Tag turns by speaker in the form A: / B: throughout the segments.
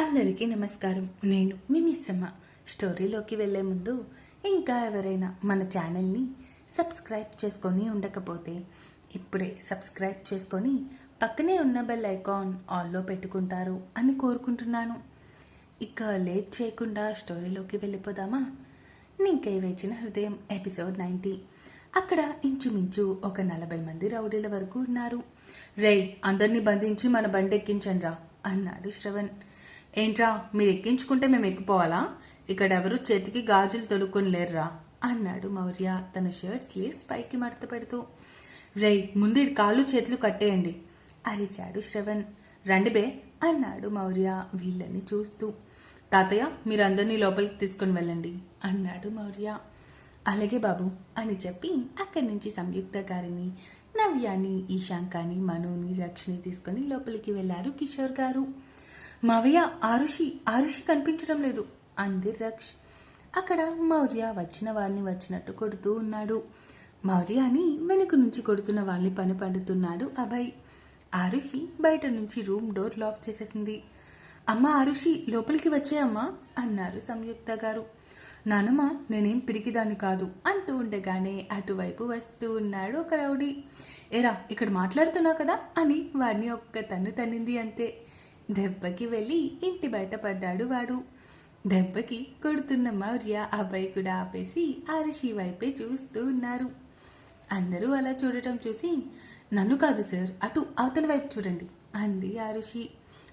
A: అందరికీ నమస్కారం నేను మిమిసమ్మ స్టోరీలోకి వెళ్ళే ముందు ఇంకా ఎవరైనా మన ఛానల్ని సబ్స్క్రైబ్ చేసుకొని ఉండకపోతే ఇప్పుడే సబ్స్క్రైబ్ చేసుకొని పక్కనే ఉన్న బెల్ ఐకాన్ ఆల్లో పెట్టుకుంటారు అని కోరుకుంటున్నాను ఇక లేట్ చేయకుండా స్టోరీలోకి వెళ్ళిపోదామా నీకే వేచిన హృదయం ఎపిసోడ్ నైంటీ అక్కడ ఇంచుమించు ఒక నలభై మంది రౌడీల వరకు ఉన్నారు రే అందరినీ బంధించి మన బండెక్కించండి రా అన్నాడు శ్రవణ్ ఏంట్రా మీరు ఎక్కించుకుంటే మేము ఎక్కిపోవాలా ఇక్కడ ఎవరు చేతికి గాజులు తొడుక్కొని లేరురా అన్నాడు మౌర్య తన షర్ట్ స్లీవ్స్ పైకి మడత పెడుతూ రై ముందు కాళ్ళు చేతులు కట్టేయండి అరిచాడు శ్రవణ్ బే అన్నాడు మౌర్య వీళ్ళని చూస్తూ తాతయ్య మీరందరినీ లోపలికి తీసుకుని వెళ్ళండి అన్నాడు మౌర్య అలాగే బాబు అని చెప్పి అక్కడి నుంచి సంయుక్త గారిని నవ్యాని ఈశాంకాని మనోని రక్షిని తీసుకొని లోపలికి వెళ్ళారు కిషోర్ గారు మౌర్య ఆరుషి ఆరుషి కనిపించడం లేదు అంది రక్ష్ అక్కడ మౌర్య వచ్చిన వాళ్ళని వచ్చినట్టు కొడుతూ ఉన్నాడు మౌర్య అని వెనుక నుంచి కొడుతున్న వాళ్ళని పని పండుతున్నాడు అభయ్ ఆరుషి బయట నుంచి రూమ్ డోర్ లాక్ చేసేసింది అమ్మ ఆరుషి లోపలికి వచ్చేయమ్మా అన్నారు సంయుక్త గారు నానమ్మ నేనేం పిరికిదాన్ని కాదు అంటూ ఉండగానే అటువైపు వస్తూ ఉన్నాడు ఒక రౌడీ ఎరా ఇక్కడ మాట్లాడుతున్నావు కదా అని వాడిని ఒక్క తన్ను తన్నింది అంతే దెబ్బకి వెళ్ళి ఇంటి బయట పడ్డాడు వాడు దెబ్బకి కొడుతున్న మౌర్య అబ్బాయి కూడా ఆపేసి అరిషి వైపే చూస్తూ ఉన్నారు అందరూ అలా చూడటం చూసి నన్ను కాదు సార్ అటు అవతల వైపు చూడండి అంది ఆరుషి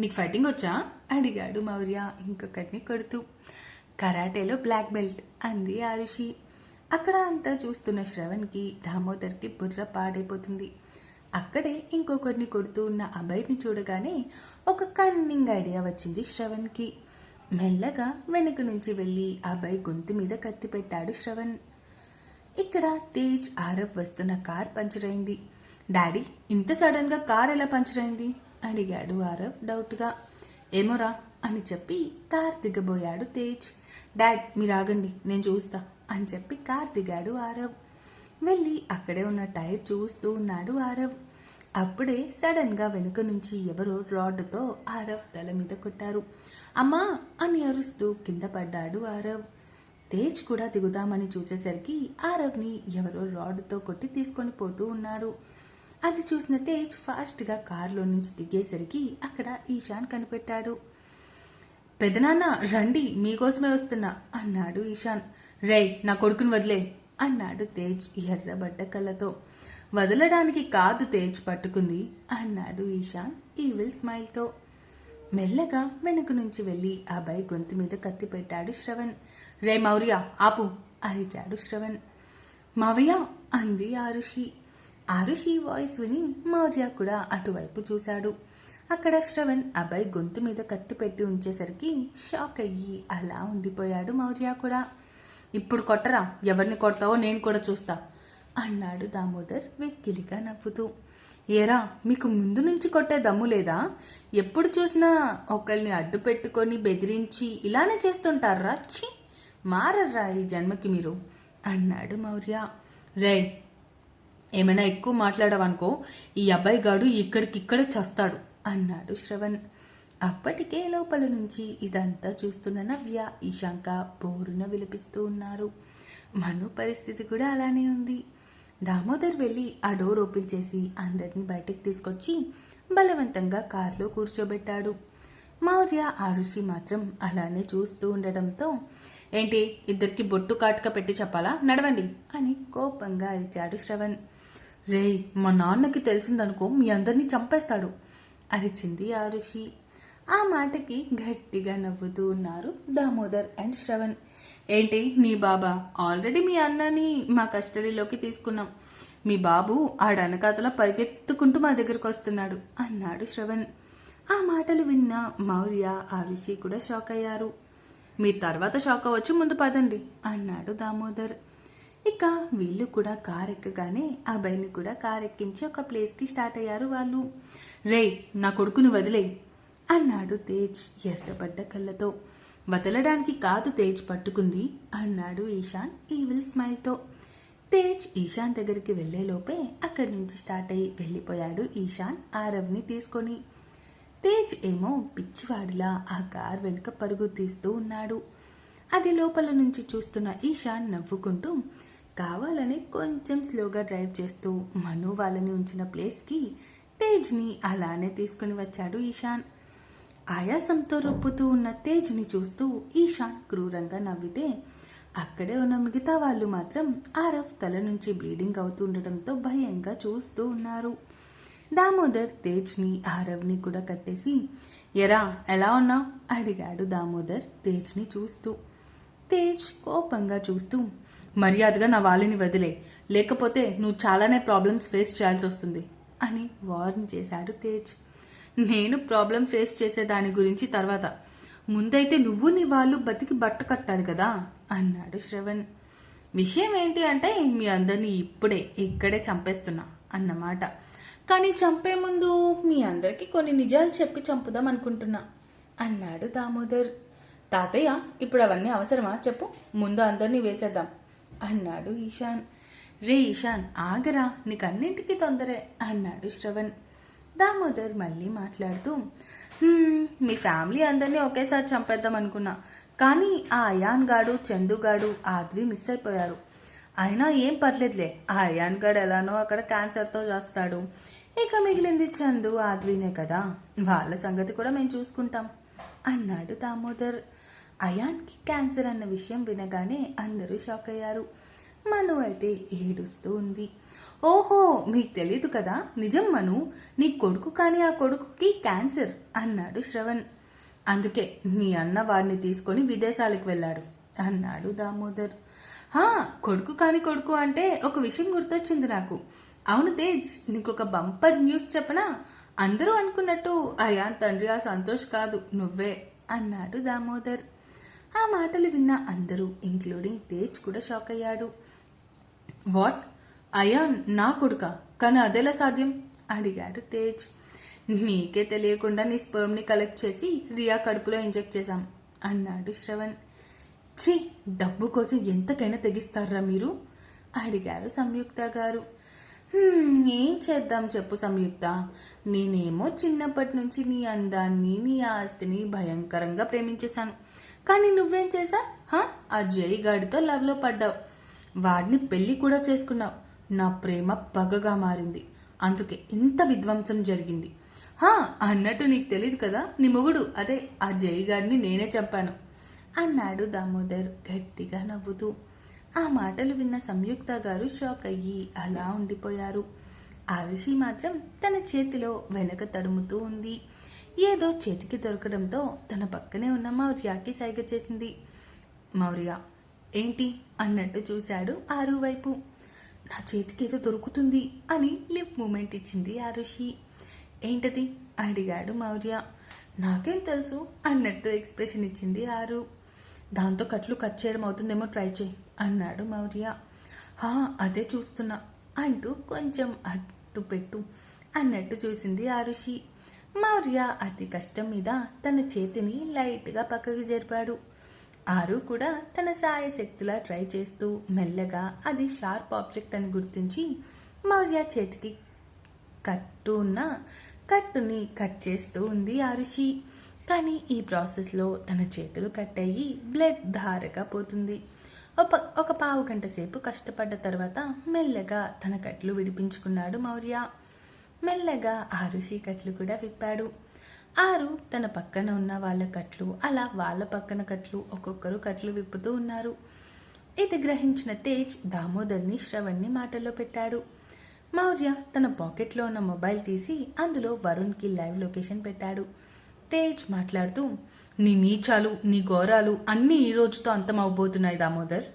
A: నీకు ఫైటింగ్ వచ్చా అడిగాడు మౌర్య ఇంకొకటిని కొడుతూ కరాటేలో బ్లాక్ బెల్ట్ అంది ఆరుషి అక్కడ అంతా చూస్తున్న శ్రవణ్కి దామోదర్కి బుర్ర పాడైపోతుంది అక్కడే ఇంకొకరిని కొడుతూ ఉన్న అబ్బాయిని చూడగానే ఒక కన్నింగ్ ఐడియా వచ్చింది శ్రవణ్కి మెల్లగా వెనుక నుంచి వెళ్ళి అబ్బాయి గొంతు మీద కత్తి పెట్టాడు శ్రవణ్ ఇక్కడ తేజ్ ఆరఫ్ వస్తున్న కార్ పంచర్ అయింది డాడీ ఇంత సడన్గా కార్ ఎలా పంచర్ అయింది అడిగాడు ఆరఫ్ డౌట్గా ఏమోరా అని చెప్పి కార్ దిగబోయాడు తేజ్ డాడ్ మీరు ఆగండి నేను చూస్తా అని చెప్పి కార్ దిగాడు ఆరవ్ వెళ్ళి అక్కడే ఉన్న టైర్ చూస్తూ ఉన్నాడు ఆరవ్ అప్పుడే సడన్గా వెనుక నుంచి ఎవరో రాడ్తో ఆరవ్ తల మీద కొట్టారు అమ్మా అని అరుస్తూ కింద పడ్డాడు ఆరవ్ తేజ్ కూడా దిగుదామని చూసేసరికి ఆరవ్ని ఎవరో రాడ్తో కొట్టి తీసుకొని పోతూ ఉన్నారు అది చూసిన తేజ్ ఫాస్ట్గా కారులో నుంచి దిగేసరికి అక్కడ ఈశాన్ కనిపెట్టాడు పెదనాన్న రండి మీకోసమే వస్తున్నా అన్నాడు ఈశాన్ రే నా కొడుకుని వదిలే అన్నాడు తేజ్ ఎర్రబడ్డ కళ్ళతో వదలడానికి కాదు తేచి పట్టుకుంది అన్నాడు ఈశాన్ ఈవిల్ స్మైల్తో మెల్లగా వెనుక నుంచి వెళ్ళి అభయ్ గొంతు మీద కత్తి పెట్టాడు శ్రవణ్ రే మౌర్య ఆపు అరిచాడు శ్రవణ్ మావయ్య అంది ఆరుషి ఆరుషి వాయిస్ విని మౌర్య కూడా అటువైపు చూశాడు అక్కడ శ్రవణ్ అభయ్ గొంతు మీద కత్తి పెట్టి ఉంచేసరికి షాక్ అయ్యి అలా ఉండిపోయాడు మౌర్య కూడా ఇప్పుడు కొట్టరా ఎవరిని కొడతావో నేను కూడా చూస్తా అన్నాడు దామోదర్ వెక్కిలిగా నవ్వుతూ ఏరా మీకు ముందు నుంచి కొట్టే దమ్ము లేదా ఎప్పుడు చూసినా ఒకరిని అడ్డు పెట్టుకొని బెదిరించి ఇలానే చేస్తుంటారా చి మారర్రా ఈ జన్మకి మీరు అన్నాడు మౌర్య రే ఏమైనా ఎక్కువ మాట్లాడవనుకో ఈ అబ్బాయి గాడు ఇక్కడికిక్కడే చస్తాడు అన్నాడు శ్రవణ్ అప్పటికే లోపల నుంచి ఇదంతా చూస్తున్న నవ్య ఈశాంక బోరున విలపిస్తూ ఉన్నారు మను పరిస్థితి కూడా అలానే ఉంది దామోదర్ వెళ్ళి ఆ డోర్ ఓపెన్ చేసి అందరినీ బయటకు తీసుకొచ్చి బలవంతంగా కారులో కూర్చోబెట్టాడు మౌర్య ఆరుషి మాత్రం అలానే చూస్తూ ఉండడంతో ఏంటి ఇద్దరికి బొట్టు కాటుక పెట్టి చెప్పాలా నడవండి అని కోపంగా అరిచాడు శ్రవణ్ రే మా నాన్నకి తెలిసిందనుకో మీ అందరినీ చంపేస్తాడు అరిచింది ఆరుషి ఆ మాటకి గట్టిగా నవ్వుతూ ఉన్నారు దామోదర్ అండ్ శ్రవణ్ ఏంటి నీ బాబా ఆల్రెడీ మీ అన్నని మా కస్టడీలోకి తీసుకున్నాం మీ బాబు ఆడనకాతలా పరిగెత్తుకుంటూ మా దగ్గరకు వస్తున్నాడు అన్నాడు శ్రవణ్ ఆ మాటలు విన్న మౌర్య ఆ కూడా షాక్ అయ్యారు మీరు తర్వాత షాక్ అవ్వచ్చు ముందు పదండి అన్నాడు దామోదర్ ఇక వీళ్ళు కూడా కార్ ఎక్కగానే అబ్బాయిని కూడా కార్ ఎక్కించి ఒక ప్లేస్కి స్టార్ట్ అయ్యారు వాళ్ళు రే నా కొడుకును వదిలే అన్నాడు తేజ్ ఎర్రబడ్డ కళ్ళతో వదలడానికి కాదు తేజ్ పట్టుకుంది అన్నాడు ఈశాన్ ఈవిల్ స్మైల్తో తేజ్ ఈశాన్ దగ్గరికి వెళ్ళేలోపే అక్కడి నుంచి స్టార్ట్ అయ్యి వెళ్ళిపోయాడు ఈశాన్ ఆరవ్ని తీసుకొని తేజ్ ఏమో పిచ్చివాడిలా ఆ కార్ వెనుక పరుగు తీస్తూ ఉన్నాడు అది లోపల నుంచి చూస్తున్న ఈశాన్ నవ్వుకుంటూ కావాలని కొంచెం స్లోగా డ్రైవ్ చేస్తూ మను వాళ్ళని ఉంచిన ప్లేస్కి తేజ్ని అలానే తీసుకుని వచ్చాడు ఈశాన్ ఆయాసంతో రొప్పుతూ ఉన్న తేజ్ని చూస్తూ ఈశాన్ క్రూరంగా నవ్వితే అక్కడే ఉన్న మిగతా వాళ్ళు మాత్రం ఆరఫ్ తల నుంచి బ్లీడింగ్ అవుతుండటంతో భయంగా చూస్తూ ఉన్నారు దామోదర్ తేజ్ని ఆరవ్ని కూడా కట్టేసి ఎరా ఎలా ఉన్నావు అడిగాడు దామోదర్ తేజ్ని చూస్తూ తేజ్ కోపంగా చూస్తూ మర్యాదగా నా వాళ్ళని వదిలే లేకపోతే నువ్వు చాలానే ప్రాబ్లమ్స్ ఫేస్ చేయాల్సి వస్తుంది అని వార్న్ చేశాడు తేజ్ నేను ప్రాబ్లం ఫేస్ చేసే దాని గురించి తర్వాత ముందైతే నువ్వు నీ వాళ్ళు బతికి బట్ట కట్టాలి కదా అన్నాడు శ్రవణ్ విషయం ఏంటి అంటే మీ అందరినీ ఇప్పుడే ఇక్కడే చంపేస్తున్నా అన్నమాట కానీ చంపే ముందు మీ అందరికీ కొన్ని నిజాలు చెప్పి చంపుదాం అనుకుంటున్నా అన్నాడు దామోదర్ తాతయ్య ఇప్పుడు అవన్నీ అవసరమా చెప్పు ముందు అందరినీ వేసేద్దాం అన్నాడు ఈశాన్ రే ఈశాన్ ఆగరా నీకన్నింటికీ తొందరే అన్నాడు శ్రవణ్ దామోదర్ మళ్ళీ మాట్లాడుతూ మీ ఫ్యామిలీ అందరినీ ఒకేసారి చంపేద్దాం అనుకున్నా కానీ ఆ అయాన్ గాడు చందు గాడు ఆద్వి మిస్ అయిపోయారు అయినా ఏం పర్లేదులే ఆ అయాన్ గాడు ఎలానో అక్కడ క్యాన్సర్తో చేస్తాడు ఇక మిగిలింది చందు ఆద్వినే కదా వాళ్ళ సంగతి కూడా మేము చూసుకుంటాం అన్నాడు దామోదర్ అయాన్కి క్యాన్సర్ అన్న విషయం వినగానే అందరూ షాక్ అయ్యారు మను అయితే ఏడుస్తూ ఉంది ఓహో మీకు తెలియదు కదా నిజం మను నీ కొడుకు కానీ ఆ కొడుకుకి క్యాన్సర్ అన్నాడు శ్రవణ్ అందుకే మీ అన్న వాడిని తీసుకొని విదేశాలకు వెళ్ళాడు అన్నాడు దామోదర్ హా కొడుకు కాని కొడుకు అంటే ఒక విషయం గుర్తొచ్చింది నాకు అవును తేజ్ నీకు ఒక బంపర్ న్యూస్ చెప్పనా అందరూ అనుకున్నట్టు అయా తండ్రి ఆ సంతోష్ కాదు నువ్వే అన్నాడు దామోదర్ ఆ మాటలు విన్న అందరూ ఇంక్లూడింగ్ తేజ్ కూడా షాక్ అయ్యాడు వాట్ అయాన్ నా కొడుక కానీ అదెలా సాధ్యం అడిగాడు తేజ్ నీకే తెలియకుండా నీ స్పర్మ్ని కలెక్ట్ చేసి రియా కడుపులో ఇంజెక్ట్ చేశాం అన్నాడు శ్రవణ్ ఛీ డబ్బు కోసం ఎంతకైనా తెగిస్తారా మీరు అడిగారు సంయుక్త గారు ఏం చేద్దాం చెప్పు సంయుక్త నేనేమో చిన్నప్పటి నుంచి నీ అందాన్ని నీ ఆస్తిని భయంకరంగా ప్రేమించేశాను కానీ నువ్వేం చేశా అజయ్ గాడితో లవ్లో పడ్డావు వాడిని పెళ్లి కూడా చేసుకున్నావు నా ప్రేమ పగగా మారింది అందుకే ఇంత విధ్వంసం జరిగింది హా అన్నట్టు నీకు తెలియదు కదా నీ మొగుడు అదే ఆ జయగాడిని నేనే చంపాను అన్నాడు దామోదర్ గట్టిగా నవ్వుతూ ఆ మాటలు విన్న సంయుక్త గారు షాక్ అయ్యి అలా ఉండిపోయారు ఆరుషి మాత్రం తన చేతిలో వెనక తడుముతూ ఉంది ఏదో చేతికి దొరకడంతో తన పక్కనే ఉన్న మౌర్యాకి సైగ చేసింది మౌర్య ఏంటి అన్నట్టు చూశాడు ఆరు వైపు నా చేతికి ఏదో దొరుకుతుంది అని లిప్ మూమెంట్ ఇచ్చింది ఆరుషి ఏంటది అడిగాడు మౌర్య నాకేం తెలుసు అన్నట్టు ఎక్స్ప్రెషన్ ఇచ్చింది ఆరు దాంతో కట్లు కట్ చేయడం అవుతుందేమో ట్రై చేయి అన్నాడు మౌర్య హా అదే చూస్తున్నా అంటూ కొంచెం అట్టు పెట్టు అన్నట్టు చూసింది ఆరుషి మౌర్య అతి కష్టం మీద తన చేతిని లైట్గా పక్కకి జరిపాడు ఆరు కూడా తన సాయశక్తులా ట్రై చేస్తూ మెల్లగా అది షార్ప్ ఆబ్జెక్ట్ అని గుర్తించి మౌర్య చేతికి కట్టు ఉన్న కట్టుని కట్ చేస్తూ ఉంది ఆరుషి కానీ ఈ ప్రాసెస్లో తన చేతులు కట్ అయ్యి బ్లడ్ ధారగా పోతుంది ఒక పావు గంట సేపు కష్టపడ్డ తర్వాత మెల్లగా తన కట్లు విడిపించుకున్నాడు మౌర్య మెల్లగా ఆరుషి కట్లు కూడా విప్పాడు ఆరు తన పక్కన ఉన్న వాళ్ళ కట్లు అలా వాళ్ళ పక్కన కట్లు ఒక్కొక్కరు కట్లు విప్పుతూ ఉన్నారు ఇది గ్రహించిన తేజ్ దామోదర్ని శ్రవణ్ని మాటల్లో పెట్టాడు మౌర్య తన పాకెట్లో ఉన్న మొబైల్ తీసి అందులో వరుణ్కి లైవ్ లొకేషన్ పెట్టాడు తేజ్ మాట్లాడుతూ నీ నీచాలు నీ ఘోరాలు అన్నీ ఈ రోజుతో అంతమవబోతున్నాయి దామోదర్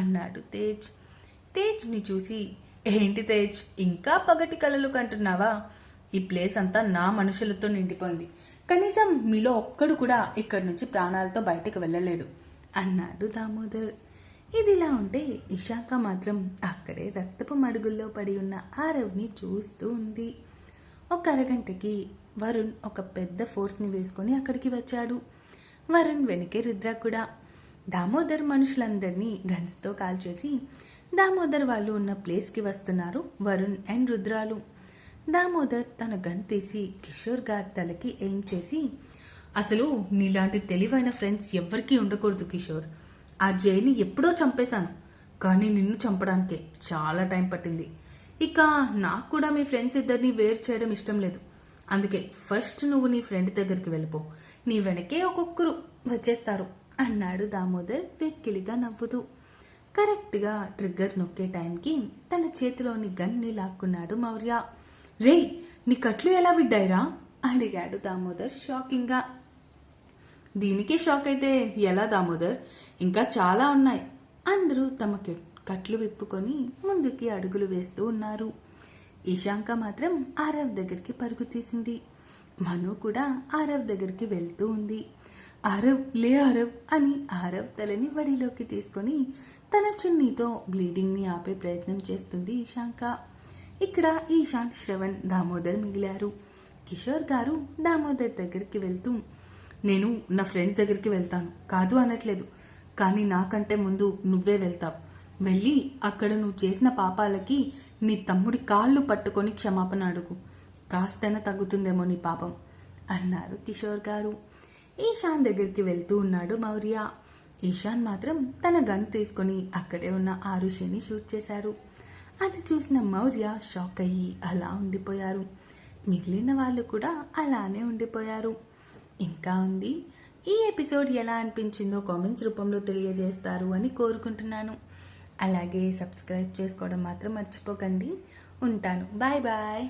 A: అన్నాడు తేజ్ తేజ్ని చూసి ఏంటి తేజ్ ఇంకా పగటి కలలు కంటున్నావా ఈ ప్లేస్ అంతా నా మనుషులతో నిండిపోయింది కనీసం మీలో ఒక్కడు కూడా ఇక్కడి నుంచి ప్రాణాలతో బయటకు వెళ్ళలేడు అన్నాడు దామోదర్ ఇదిలా ఉంటే ఇషాక మాత్రం అక్కడే రక్తపు మడుగుల్లో పడి ఉన్న ఆరవ్ని చూస్తూ ఉంది ఒక అరగంటకి వరుణ్ ఒక పెద్ద ఫోర్స్ని వేసుకొని అక్కడికి వచ్చాడు వరుణ్ వెనకే రుద్ర కూడా దామోదర్ మనుషులందరినీ గన్స్తో కాల్చేసి దామోదర్ వాళ్ళు ఉన్న ప్లేస్కి వస్తున్నారు వరుణ్ అండ్ రుద్రాలు దామోదర్ తన గన్ తీసి కిషోర్ గారి తలకి ఏం చేసి అసలు నీలాంటి తెలివైన ఫ్రెండ్స్ ఎవ్వరికీ ఉండకూడదు కిషోర్ ఆ జైని ఎప్పుడో చంపేశాను కానీ నిన్ను చంపడానికే చాలా టైం పట్టింది ఇక నాకు కూడా మీ ఫ్రెండ్స్ ఇద్దరిని వేరు చేయడం ఇష్టం లేదు అందుకే ఫస్ట్ నువ్వు నీ ఫ్రెండ్ దగ్గరికి వెళ్ళిపో నీ వెనకే ఒక్కొక్కరు వచ్చేస్తారు అన్నాడు దామోదర్ వెక్కిలిగా నవ్వుతూ కరెక్ట్గా ట్రిగ్గర్ నొక్కే టైంకి తన చేతిలోని గన్ని లాక్కున్నాడు మౌర్య రే నీ కట్లు ఎలా విడ్డాయిరా అడిగాడు దామోదర్ షాకింగ్గా దీనికే షాక్ అయితే ఎలా దామోదర్ ఇంకా చాలా ఉన్నాయి అందరూ తమ కట్లు విప్పుకొని ముందుకి అడుగులు వేస్తూ ఉన్నారు ఇషాంక మాత్రం ఆరవ్ దగ్గరికి పరుగు తీసింది మను కూడా ఆరవ్ దగ్గరికి వెళ్తూ ఉంది ఆరవ్ లే ఆరవ్ అని ఆరవ్ తలని వడిలోకి తీసుకొని తన చున్నీతో బ్లీడింగ్ని ఆపే ప్రయత్నం చేస్తుంది ఇషాంక ఇక్కడ ఈశాన్ శ్రవణ్ దామోదర్ మిగిలారు కిషోర్ గారు దామోదర్ దగ్గరికి వెళ్తూ నేను నా ఫ్రెండ్ దగ్గరికి వెళ్తాను కాదు అనట్లేదు కానీ నాకంటే ముందు నువ్వే వెళ్తావు వెళ్ళి అక్కడ నువ్వు చేసిన పాపాలకి నీ తమ్ముడి కాళ్ళు పట్టుకొని క్షమాపణ అడుగు కాస్తైనా తగ్గుతుందేమో నీ పాపం అన్నారు కిషోర్ గారు ఈశాన్ దగ్గరికి వెళ్తూ ఉన్నాడు మౌర్య ఈశాన్ మాత్రం తన గన్ తీసుకొని అక్కడే ఉన్న ఆరుషిని షూట్ చేశారు అది చూసిన మౌర్య షాక్ అయ్యి అలా ఉండిపోయారు మిగిలిన వాళ్ళు కూడా అలానే ఉండిపోయారు ఇంకా ఉంది ఈ ఎపిసోడ్ ఎలా అనిపించిందో కామెంట్స్ రూపంలో తెలియజేస్తారు అని కోరుకుంటున్నాను అలాగే సబ్స్క్రైబ్ చేసుకోవడం మాత్రం మర్చిపోకండి ఉంటాను బాయ్ బాయ్